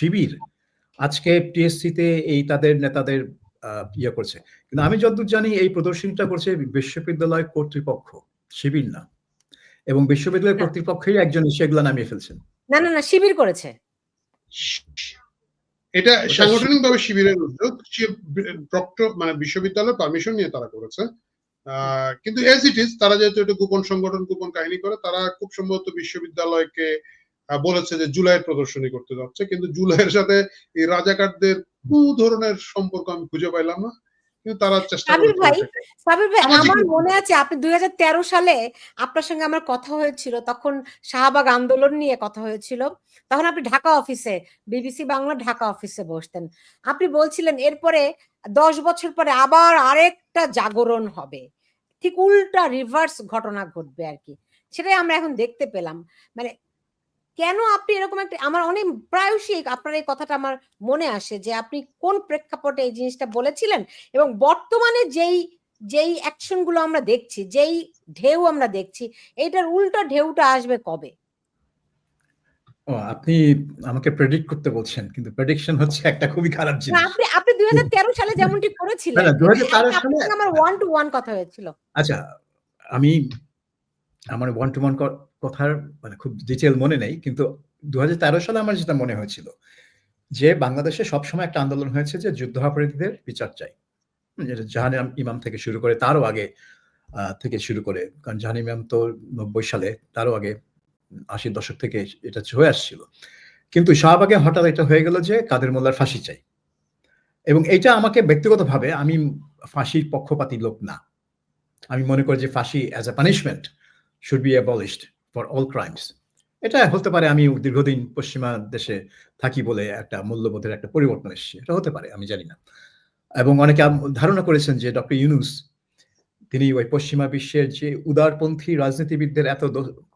শিবির আজকে টিএসসিতে এই তাদের নেতাদের ইয়ে করছে। কিন্তু আমি যতদূর জানি এই প্রদর্শনীটা করছে বিশ্ববিদ্যালয় কর্তৃপক্ষ শিবির না। এবং বিশ্ববিদ্যালয় না। কর্তৃপক্ষই একজন সেগুলো নামিয়ে ফেলছেন। না না না শিবির করেছে। এটা ওটা সাংগঠনিকভাবে শিবিরের উদ্যোগ ডক্টর মানে বিশ্ববিদ্যালয়ের পারমিশন নিয়ে তারা করেছে। আহ, কিন্তু এজ ইট ইজ তারা যেহেতু এটা গোপন সংগঠন গোপন কাহিনী করে তারা খুব সম্ভবত বিশ্ববিদ্যালয়কে আহ, বলেছে যে জুলাইয়ের প্রদর্শনী করতে যাচ্ছে। কিন্তু জুলাইয়ের সাথে এই রাজাকারদের কু ধরনের সম্পর্ক আমি খুঁজে পাইলাম না কিন্তু তারা চেষ্টা সাবির ভাই, সাবির ভাই আমার মনে আছে আপনি দুই সালে আপনার সঙ্গে আমার কথা হয়েছিল তখন শাহবাগ আন্দোলন নিয়ে কথা হয়েছিল। তখন আপনি ঢাকা অফিসে বিবিসি বাংলা ঢাকা অফিসে বসতেন। আপনি বলছিলেন এরপরে দশ বছর পরে আবার আরেকটা জাগরণ হবে। ঠিক উল্টা রিভার্স ঘটনা ঘটবে আর কি। সেটাই আমরা এখন দেখতে পেলাম। মানে কেন আপনি এরকম একটা আমার অনেক প্রায়শই আপনার এই কথাটা আমার মনে আসে যে আপনি কোন প্রেক্ষাপটে এই জিনিসটা বলেছিলেন এবং বর্তমানে যেই যেই অ্যাকশনগুলো আমরা দেখছি যেই ঢেউ আমরা দেখছি এইটার উল্টো ঢেউটা আসবে কবে? ও আপনি আমাকে প্রেডিক্ট করতে বলছেন কিন্তু প্রেডিকশন হচ্ছে একটা খুবই খারাপ জিনিস। আপনি আপনি দুই হাজার তেরো সালে যেমনটি করেছিলেন না, 2013 সালে- আমার ওয়ান টু ওয়ান কথা হয়েছিল। আচ্ছা আমি আমার ওয়ান টু ওয়ান কথার মানে খুব ডিটেল মনে নেই, কিন্তু দু হাজার তেরো সালে আমার যেটা মনে হয়েছিল, যে বাংলাদেশে সবসময় একটা আন্দোলন হয়েছে যে যুদ্ধ যুদ্ধাপরাধীদের বিচার চাই। জাহান ইমাম থেকে শুরু করে তারও আগে থেকে শুরু করে, কারণ জাহান ইমাম তো নব্বই সালে তারও আগে আশির দশক থেকে এটা হয়ে আসছিল। কিন্তু শাহবাগে হঠাৎ এটা হয়ে গেল যে কাদের মোল্লার ফাঁসি চাই। এবং এটা আমাকে ব্যক্তিগতভাবে আমি ফাঁসির পক্ষপাতী লোক না। আমি মনে করি যে ফাঁসি as a punishment should be abolished for all crimes এটা হতে পারে আমি দীর্ঘদিন পশ্চিমা দেশে থাকি বলে একটা মূল্যবোধের একটা পরিবর্তন এসেছে। এটা হতে পারে, আমি জানি না। এবং অনেকে ধারণা করেছেন যে ডক্টর ইউনুস, তিনি ওই পশ্চিমা বিশ্বের যে উদারপন্থী রাজনীতিবিদদের এত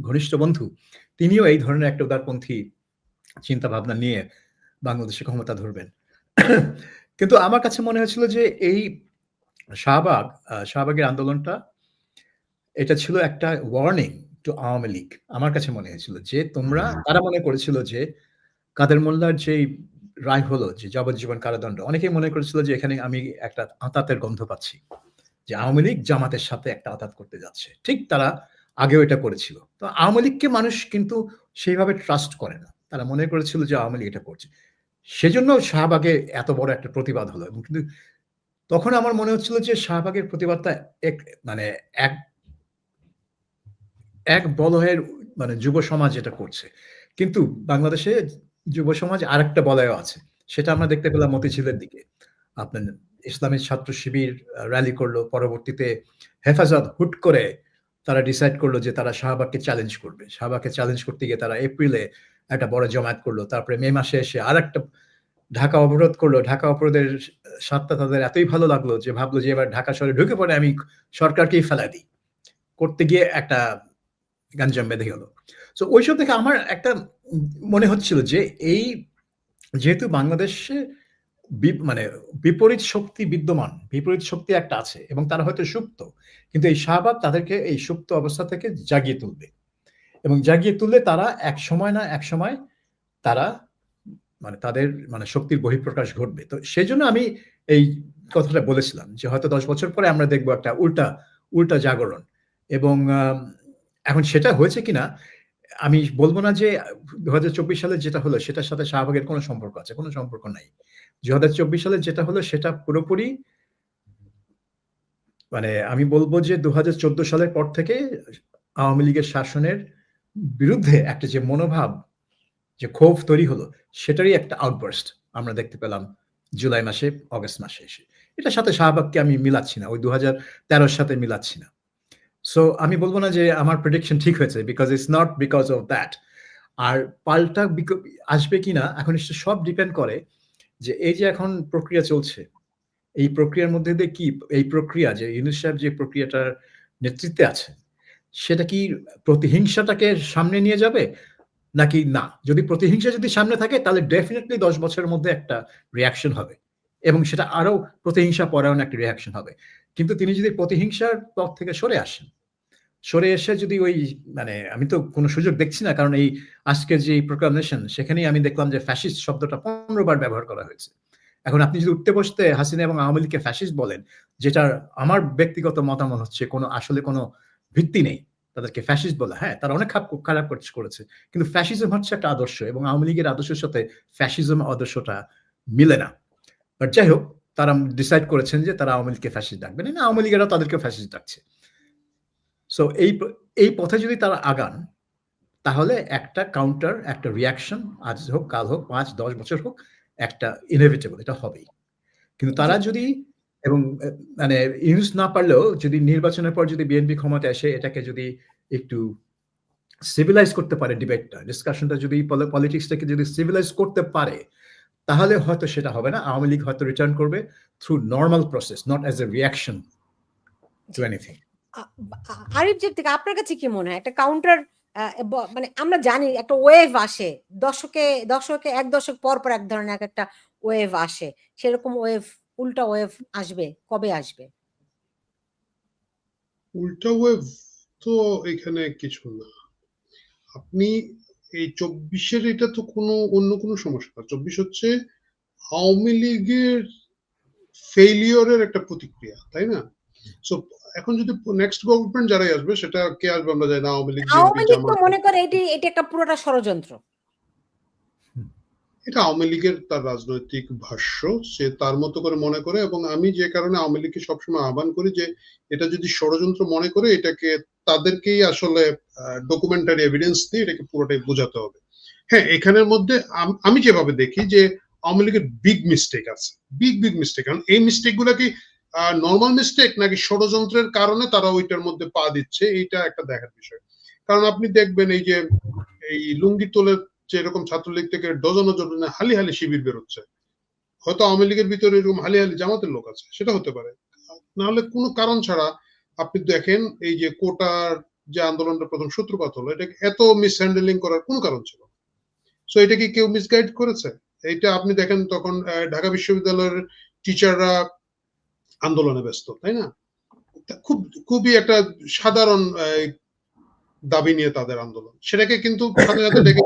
ঘনিষ্ঠ বন্ধু, তিনিও এই ধরনের একটা উদারপন্থী চিন্তা ভাবনা নিয়ে বাংলাদেশে ক্ষমতা ধরবেন। কিন্তু আমার কাছে মনে হয়েছিল যে এই শাহবাগ শাহবাগের আন্দোলনটা, এটা ছিল একটা ওয়ার্নিং টু আওয়ামী লীগ। আমার কাছে মনে হয়েছিল যে তোমরা তারা মনে করেছিল যে কাদের মোল্লার যে রায় হলো যে যাবজ্জীবন কারাদণ্ড অনেকেই মনে করেছিল যে এখানে আমি একটা আতাতের গন্ধ পাচ্ছি যে আওয়ামী লীগ জামাতের সাথে একটা আতাত করতে যাচ্ছে। ঠিক তারা আগেও এটা করেছিল। তো আওয়ামী লীগকে মানুষ কিন্তু সেইভাবে ট্রাস্ট করে না। তারা মনে করেছিল যে আওয়ামী লীগ এটা করছে। সেজন্য শাহবাগে এত বড় একটা প্রতিবাদ হলো এবং কিন্তু তখন আমার মনে হচ্ছিল যে শাহবাগের প্রতিবাদটা এক মানে এক এক বলয়ের মানে যুব সমাজ এটা করছে। কিন্তু বাংলাদেশে যুব সমাজ আরেকটা বলয় আছে। সেটা আমরা দেখতে পেলাম মতিঝিলের দিকে। আপনার ইসলামের ছাত্র শিবির র্যালি করল। পরবর্তীতে হেফাজত হুট করে তারা ডিসাইড করল যে তারা শাহবাগকে চ্যালেঞ্জ করবে। শাহবাগকে চ্যালেঞ্জ করতে গিয়ে তারা এপ্রিলে একটা বড় জমায়েত করল। তারপরে মে মাসে এসে আর একটা ঢাকা অবরোধ করল। ঢাকা অবরোধের স্বাদটা তাদের এতই ভালো লাগল যে ভাবলো যে এবার ঢাকা শহরে ঢুকে পড়ে আমি সরকারকেই ফেলা দিই। করতে গিয়ে একটা গাঞ্জাম বেঁধে গেল তো ওইসব দেখে আমার একটা মনে হচ্ছিল যে এই যেহেতু বাংলাদেশে মানে বিপরীত শক্তি বিদ্যমান, বিপরীত শক্তি একটা আছে এবং তারা হয়তো সুপ্ত, কিন্তু এই শাহবাগ তাদেরকে এই সুপ্ত অবস্থা থেকে জাগিয়ে তুলবে। এবং জাগিয়ে তুললে তারা এক সময় না এক সময় তারা মানে তাদের মানে শক্তির বহিঃপ্রকাশ ঘটবে। তো সেই জন্য আমি এই কথাটা বলেছিলাম যে হয়তো দশ বছর পরে আমরা দেখব একটা উল্টা উল্টা জাগরণ এবং এখন সেটা হয়েছে কিনা, আমি বলব না যে দু হাজার চব্বিশ সালে যেটা হলো সেটার সাথে শাহবাগের কোনো সম্পর্ক আছে, কোনো সম্পর্ক নাই। দু হাজার চব্বিশ সালে যেটা হলো সেটা পুরোপুরি মানে আমি বলব যে দু হাজার চোদ্দ সালের পর থেকে আওয়ামী লীগের শাসনের বিরুদ্ধে একটা যে মনোভাব, যে ক্ষোভ তৈরি হলো, সেটারই একটা আউটবার্স্ট আমরা দেখতে পেলাম জুলাই মাসে, অগস্ট মাসে এসে। এটার সাথে শাহবাগকে আমি মিলাচ্ছি না, ওই দু হাজার সাথে মিলাচ্ছি না। সো আমি বলব না যে আমার প্রেডিকশন ঠিক হয়েছে because it's not because of that আর পাল্টা আসবে কিনা, এখন এটা সব ডিপেন্ড করে যে এই যে এখন প্রক্রিয়া চলছে, এই প্রক্রিয়ার মধ্যে দিয়ে কি, এই প্রক্রিয়া যে ইউনুস সাহেব যে প্রক্রিয়াটার নেতৃত্বে আছে, সেটা কি প্রতিহিংসাটাকে সামনে নিয়ে যাবে, নাকি না? যদি প্রতিহিংসা যদি সামনে থাকে, তাহলে ডেফিনেটলি দশ বছরের মধ্যে একটা রিয়াকশন হবে, এবং সেটা আরও প্রতিহিংসা পরায়ণ একটা রিয়াকশন হবে। কিন্তু তিনি যদি প্রতিহিংসার পথ থেকে সরে আসেন সরে এসে যদি ওই মানে আমি তো কোনো সুযোগ দেখছি না, কারণ এই আজকের যে প্রোক্লামেশন সেখানেই আমি দেখলাম যে ফ্যাসিস্ট শব্দটা পনেরো বার ব্যবহার করা হয়েছে। এখন আপনি যদি উঠতে বসতে হাসিনা এবং আওয়ামী লীগকে ফ্যাসিস্ট বলেন, যেটার আমার ব্যক্তিগত মতামত হচ্ছে কোনো, আসলে কোনো ভিত্তি নেই, তাদেরকে ফ্যাসিস্ট বলে হ্যাঁ তারা অনেক খারাপ কাজ করেছে, কিন্তু ফ্যাসিজম হচ্ছে একটা আদর্শ এবং আওয়ামী লীগের আদর্শের সাথে ফ্যাসিজম আদর্শটা মিলে না। বাট যাই হোক, তারা ডিসাইড করেছেন যে তারা আওয়ামী লীগকে ফ্যাসিস্ট ডাকবে। না আওয়ামী লীগেরা তাদেরকে ফ্যাসিস্ট ডাকছে। সো এই এই পথে যদি তারা আগান তাহলে একটা কাউন্টার একটা রিয়াকশন আজ হোক কাল হোক পাঁচ দশ বছর হোক একটা ইনএভিটেবল এটা হবেই। কিন্তু তারা যদি এবং মানে ইউজ না পারলেও যদি নির্বাচনের পর যদি বিএনপি ক্ষমতা আসে এটাকে যদি একটু সিভিলাইজ করতে পারে ডিবেটটা ডিসকাশনটা যদি পলিটিক্সটাকে যদি সিভিলাইজ করতে পারে তাহলে হয়তো সেটা হবে না। আওয়ামী লীগ হয়তো রিটার্ন করবে through normal process not as a reaction to anything Arif থেকে আপনার কাছে কি মনে হয়? একটা কাউন্টার মানে আমরা জানি একটা ওয়েভ আসে, দশকে দশকে, এক দশক পর পর এক ধরনের এক একটা ওয়েভ আসে। সেরকম ওয়েভ উল্টা ওয়েভ আসবে, কবে আসবে? উল্টা ওয়েভ তো এখানে কিছু না। আপনি এই চব্বিশের এটা তো কোনো, অন্য কোনো সমস্যা না। চব্বিশ হচ্ছে আওয়ামী লীগের ফেইলিওরের একটা প্রতিক্রিয়া, তাই না? সো এখন যদি নেক্সট গভর্নমেন্ট যারাই আসবে সেটা কে আসবে আমরা জানি না আওয়ামী লীগ আওয়ামী লীগ তো মনে করে এটি এটি একটা পুরোটা ষড়যন্ত্র। এটা আওয়ামী লীগের তার রাজনৈতিক ভাষ্য সে তার মতো করে মনে করে এবং আমি যে কারণে আওয়ামী লীগকে সবসময় আহ্বান করি যে এটা যদি ষড়যন্ত্র মনে করে এটাকে তাদেরকেই আসলে ডকুমেন্টারি এভিডেন্স দিয়ে এটাকে পুরোটাই বোঝাতে হবে। হ্যাঁ এখানের মধ্যে আমি যেভাবে দেখি যে আওয়ামী লীগের বিগ মিস্টেক আছে। বিগ বিগ মিস্টেক কারণ এই মিস্টেকগুলা কি নর্মাল মিস্টেক নাকি ষড়যন্ত্রের কারণে তারা ওইটার মধ্যে পা দিচ্ছে, এইটা একটা দেখার বিষয়। কারণ আপনি দেখবেন এই যে, এই লুঙ্গি তোলের যে এরকম ছাত্রলীগ থেকে ডজন ডজনে হালি হালি শিবির বেরোচ্ছে। হয়তো আওয়ামী লীগের ভিতরে এরকম হালি হালি জামাতের লোক আছে, সেটা হতে পারে। নাহলে কোনো কারণ ছাড়া আপনি দেখেন এই যে কোটার যে আন্দোলনটা প্রথম সূত্রপাত হলো, এটাকে এত মিসহ্যান্ডেলিং করার কোনো কারণ ছিল সো এটা কি কেউ মিসগাইড করেছে? এইটা আপনি দেখেন তখন ঢাকা বিশ্ববিদ্যালয়ের টিচাররা আন্দোলনে ব্যস্ত, তাই না? খুব, খুবই একটা সাধারণ দাবি নিয়ে তাদের আন্দোলন। সেটাকে কিন্তু সাথে সাথে ডেকে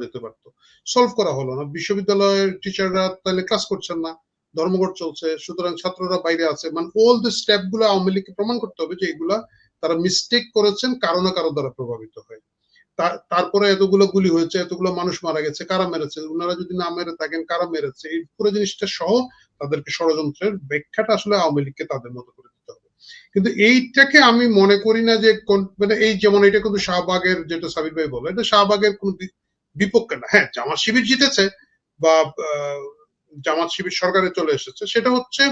যেতে পারতো। সলভ করা হলো না। বিশ্ববিদ্যালয়ের টিচাররা তাহলে ক্লাস করছেন না। ধর্মঘট চলছে। সুতরাং ছাত্ররা বাইরে আছে। মানে অল দ্য স্টেপগুলো আওয়ামী লীগকে প্রমাণ করতে হবে যে এগুলা তারা মিস্টেক করেছেন কারও না কারও দ্বারা প্রভাবিত হয়ে। তারপরে এতগুলো গুলি হয়েছে, এতগুলো মানুষ মারা গেছে, কারা মেরেছে? ওনারা যদি না মেরে থাকেন, কারা মেরেছে? এই পুরো জিনিসটা সহ তাদেরকে ষড়যন্ত্রের ব্যাখ্যাটা আসলে আওয়ামী লীগকে তাদের মতো করে দিতে হবে। কিন্তু এইটাকে আমি মনে করি না যে মানে এই যেমন এটা কিন্তু শাহবাগের, যেটা সাবির ভাই বলে, এটা শাহবাগের কোন বিপক্ষে না। হ্যাঁ জামাত শিবির জিতেছে বা জামাত শিবির সরকারে চলে এসেছে, সেটা হচ্ছে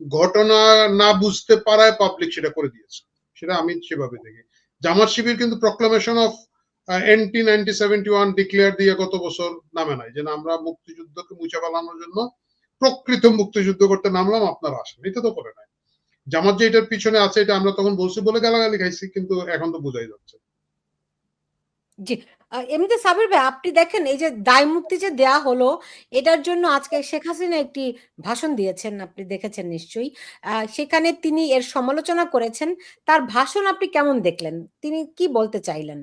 ঘটনা না বুঝতে পারায় পাবলিক সেটা করে দিয়েছে। সেটা আমি সেভাবে দেখি। জামাত শিবির কিন্তু প্রক্লামেশন অফ এনটি নাইনটি সেভেন্টি ওয়ান ডিক্লেয়ার দিয়ে গত বছর নামে নাই। যে আমরা মুক্তিযুদ্ধকে মুছে জন্য প্রকৃত মুক্তিযুদ্ধ করতে নামলাম, আপনারা আসেন। এটা তো করে নাই। জামাত যে এটার পিছনে আছে, এটা আমরা তখন বলছি বলে গালাগালি খাইছি, কিন্তু এখন তো বোঝাই যাচ্ছে। জি। এমনিতে সাবির ভাই, আপনি দেখেন, এই যে দায় মুক্তি যে দেয়া হলো, এটার জন্য আজকে শেখ হাসিনা একটি ভাষণ দিয়েছেন, আপনি দেখেছেন নিশ্চয়ই। সেখানে তিনি এর সমালোচনা করেছেন। তার ভাষণ আপনি কেমন দেখলেন? তিনি কি বলতে চাইলেন?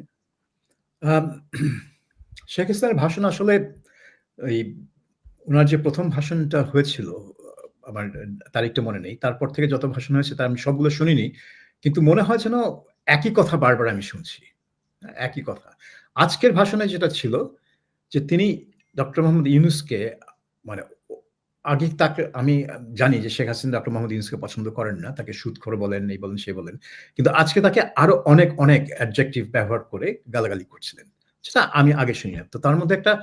শেখ হাসিনার ভাষণ আসলে ওই ওনার যে প্রথম ভাষণটা হয়েছিল, আমার তারিখটা মনে নেই, তারপর থেকে যত ভাষণ হয়েছে তার আমি সবগুলো শুনিনি, কিন্তু মনে হয় যেন একই কথা বারবার আমি শুনছি, একই কথা। আজকের ভাষণে যেটা ছিল যে তিনি ডক্টর মোহাম্মদ ইউনুসকে মানে আগে তাকে, আমি জানি যে শেখ হাসিনা, ডক্টর মোহাম্মদ ইউনুসকে পছন্দ করেন না, তাকে সুদখোর বলেন, এই বলেন, সে বলেন। কিন্তু আজকে তাকে আরও অনেক অনেক অ্যাডজেক্টিভ ব্যবহার করে গালাগালি করছিলেন। সেটা আমি আগে শুনি। তো তার মধ্যে একটা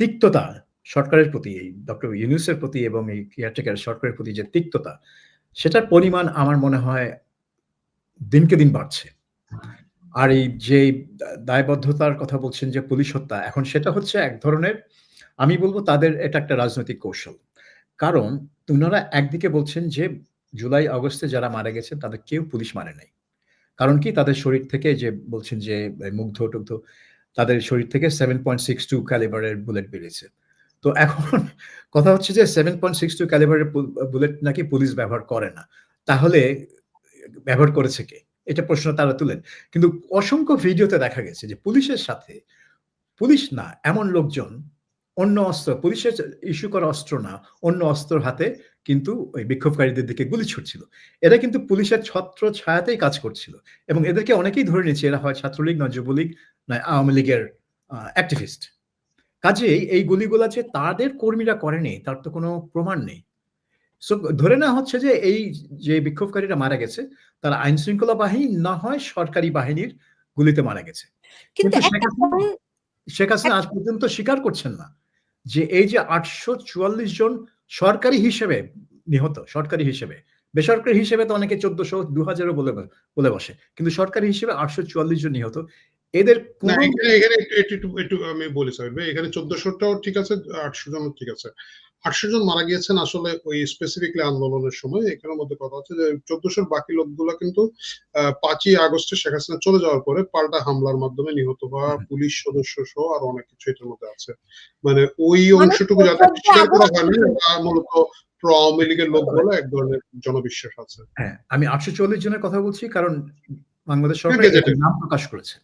তিক্ততা সরকারের প্রতি, এই ডক্টর ইউনুসের প্রতি এবং এই কেয়ারটেকার সরকারের প্রতি যে তিক্ততা, সেটার পরিমাণ আমার মনে হয় দিনকে দিন বাড়ছে। আর এই যে দায়বদ্ধতার কথা বলছেন যে পুলিশ হত্যা, এখন সেটা হচ্ছে এক ধরনের, আমি বলব তাদের এটা একটা রাজনৈতিক কৌশল। কারণ ওনারা একদিকে বলছেন যে জুলাই, আগস্টে যারা মারা গেছে তাদের কেউ পুলিশ মারে নাই। কারণ কি? তাদের শরীর থেকে যে বলছেন যে মুগ্ধ টুগ্ধ তাদের শরীর থেকে সেভেন পয়েন্ট সিক্স টু ক্যালিবারের বুলেট বেরিয়েছে। তো এখন কথা হচ্ছে যে সেভেন পয়েন্ট সিক্স টু ক্যালিবারের বুলেট নাকি পুলিশ ব্যবহার করে না। তাহলে ব্যবহার করেছে কে? এটা প্রশ্ন তারা তুলেন। কিন্তু অসংখ্য ভিডিওতে দেখা গেছে যে, পুলিশের সাথে, পুলিশ না, এমন লোকজন অন্য অস্ত্র পুলিশের ইস্যু করা অস্ত্র না অন্য অস্ত্র হাতে কিন্তু ওই বিক্ষোভকারীদের দিকে গুলি ছুটছিল। এরা কিন্তু পুলিশের ছত্র ছায়াতেই কাজ করছিল এবং এদেরকে অনেকেই ধরে নিয়েছে এরা হয় ছাত্রলীগ নয় যুবলীগ নয় আওয়ামী লীগের অ্যাক্টিভিস্ট কাজেই এই গুলিগুলা যে তাদের কর্মীরা করেনি তার তো কোনো প্রমাণ নেই। সো ধরে নেওয়া হচ্ছে যে এই যে বিক্ষোভকারীরা মারা গেছে তারা আইন শৃঙ্খলা বাহিনী না হয় সরকারি বাহিনীর গুলিতে মারা গেছে। কিন্তু শেখ হাসিনা আজ পর্যন্ত স্বীকার করছেন না। যে এই যে আটশো চুয়াল্লিশ জন সরকারি হিসেবে নিহত সরকারি হিসেবে বেসরকারি হিসেবে তো অনেকে চোদ্দশো দু হাজারও বলে বলে বসে কিন্তু সরকারি হিসেবে আটশো চুয়াল্লিশ জন নিহত। এদের এখানে একটু একটু আমি বলি স্যার এখানে চোদ্দশোটাও ঠিক আছে আটশো জন ঠিক আছে। আটশো জন মারা গিয়েছেন আসলে ওই স্পেসিফিকলি আন্দোলনের সময়। এখানের মধ্যে কথা হচ্ছে যে চোদ্দশোর বাকি লোকগুলো কিন্তু আহ, পাঁচই আগস্টে শেখ হাসিনা চলে যাওয়ার পরে পাল্টা হামলার মাধ্যমে নিহত হওয়া পুলিশ সদস্য সহ আর অনেক কিছু এটার মধ্যে আছে। মানে ওই মানে অংশটুকু যাতে 14 স্বীকার করা হয় না আগস্ট- তা মূলত আওয়ামী লীগের লোক বলে এক ধরনের জনবিশ্বাস আছে। হ্যাঁ আমি আটশো চল্লিশ জনের কথা বলছি কারণ বাংলাদেশ সরকার নাম প্রকাশ করেছে।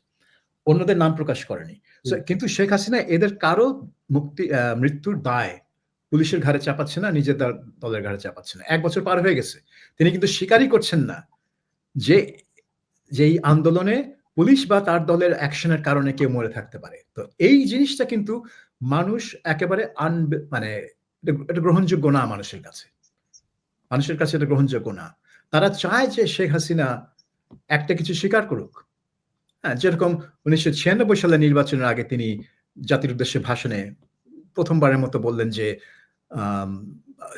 অন্যদের নাম প্রকাশ করেনি। কিন্তু শেখ হাসিনা এদের কারও মুক্তি আহ, মৃত্যুর দায় পুলিশের ঘাড়ে চাপাচ্ছে না, নিজের দল- দলের ঘাড়ে চাপাচ্ছে না। এক বছর পার হয়ে গেছে। তিনি কিন্তু স্বীকারই করছেন না যে যেই আন্দোলনে পুলিশ বা তার দলের অ্যাকশনের কারণে কেউ মরে থাকতে পারে। তো এই জিনিসটা কিন্তু মানুষ একেবারে আন মানে এটা- গ্রহণযোগ্য না মানুষের কাছে। মানুষের কাছে এটা গ্রহণযোগ্য না। তারা চায় যে শেখ হাসিনা একটা কিছু স্বীকার করুক। হ্যাঁ যেরকম উনিশশো ছিয়ানব্বই সালে নির্বাচনের আগে তিনি জাতির উদ্দেশ্যে ভাষণে প্রথমবারের মতো বললেন যে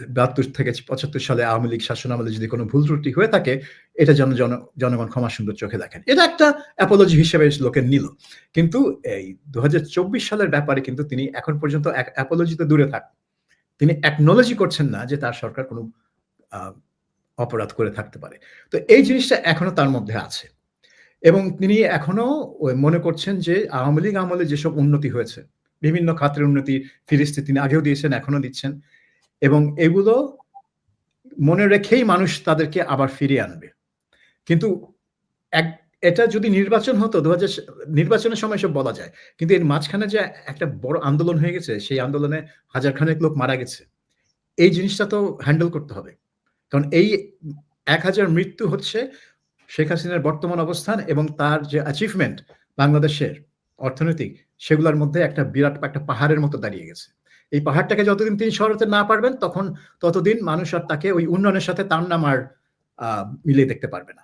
বাহাত্তর থেকে পঁচাত্তর সালে আওয়ামী লীগ শাসন আমলে যদি কোনো ভুল ত্রুটি হয়ে থাকে, এটা যেন জন- জনগণ ক্ষমা সুন্দর চোখে দেখেন। এটা একটা অ্যাপোলজি হিসেবে লোকে নিল। কিন্তু এই দুহাজার চব্বিশ সালের ব্যাপারে কিন্তু তিনি এখন পর্যন্ত এক অ্যাপোলজিতে দূরে থাক তিনি অ্যাকনোলজি করছেন না যে তার সরকার কোনো অপরাধ করে থাকতে পারে। তো এই জিনিসটা এখনও তার মধ্যে আছে। এবং তিনি এখনও মনে করছেন যে আওয়ামী লীগ আমলে যেসব উন্নতি হয়েছে বিভিন্ন খাতের উন্নতি, ফিরিস্তি তিনি আগেও দিয়েছেন এখনও দিচ্ছেন। এবং এগুলো মনে রেখেই মানুষ তাদেরকে আবার ফিরিয়ে আনবে। কিন্তু এক, এটা যদি নির্বাচন হতো দু নির্বাচনের সময় সব বলা যায়, কিন্তু এর মাঝখানে যে একটা বড় আন্দোলন হয়ে গেছে, সেই আন্দোলনে হাজার খানেক লোক মারা গেছে। এই জিনিসটা তো হ্যান্ডেল করতে হবে। কারণ এই এক হাজার মৃত্যু হচ্ছে শেখ হাসিনার বর্তমান অবস্থান এবং তার যে অ্যাচিভমেন্ট বাংলাদেশের অর্থনৈতিক, সেগুলোর মধ্যে একটা বিরাট একটা পাহাড়ের মতো দাঁড়িয়ে গেছে। এই পাহাড়টাকে যতদিন তিনি সরাতে না পারবেন, তখন ততদিন মানুষ আর তাকে ওই উন্নয়নের সাথে তার নাম আর মিলিয়ে দেখতে পারবে না।